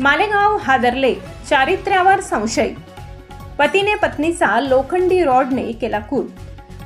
मालेगाव हादरले चारित्र्यावर संशय. पतीने पत्नीचा लोखंडी रॉडने केला खून.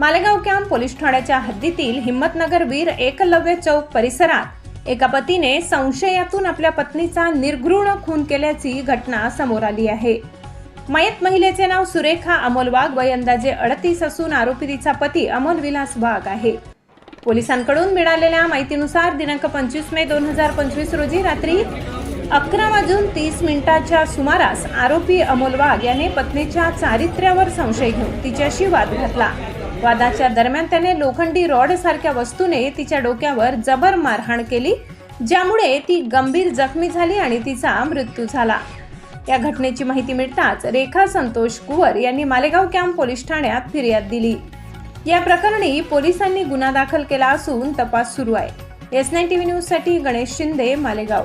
मालेगाव कॅम्प पोलीस ठाण्याच्या हद्दीतील हिंमतनगर वीर एकलव्य चौक परिसरात एका पतीने संशयातून आपल्या पत्नीचा निर्घृण खून केल्याची घटना समोर आली आहे. मयत महिलेचे नाव सुरेखा अमोल वाघ वय अंदाजे अडतीस असून आरोपी तिचा पती अमोल विलास वाघ आहे. पोलिसांकडून मिळालेल्या माहितीनुसार दिनांक पंचवीस मे दोन हजार पंचवीस रोजी रात्री अकरा वाजून तीस मिनिटाच्या सुमारास आरोपी अमोल वाघ याने पत्नीच्या चारित्र्यावर संशय घेऊन तिच्याशी वाद घातला. वादाच्या दरम्यान त्याने लोखंडी रॉड सारख्या वस्तूने तिच्या डोक्यावर जबर मारहाण केली ज्यामुळे ती गंभीर जखमी झाली आणि तिचा मृत्यू झाला. या घटनेची माहिती मिळताच रेखा संतोष कुवर यांनी मालेगाव कॅम्प पोलीस ठाण्यात फिर्याद दिली. या प्रकरणी पोलिसांनी गुन्हा दाखल केला असून तपास सुरू आहे. एस नाईन टी व्ही न्यूजसाठी गणेश शिंदे मालेगाव.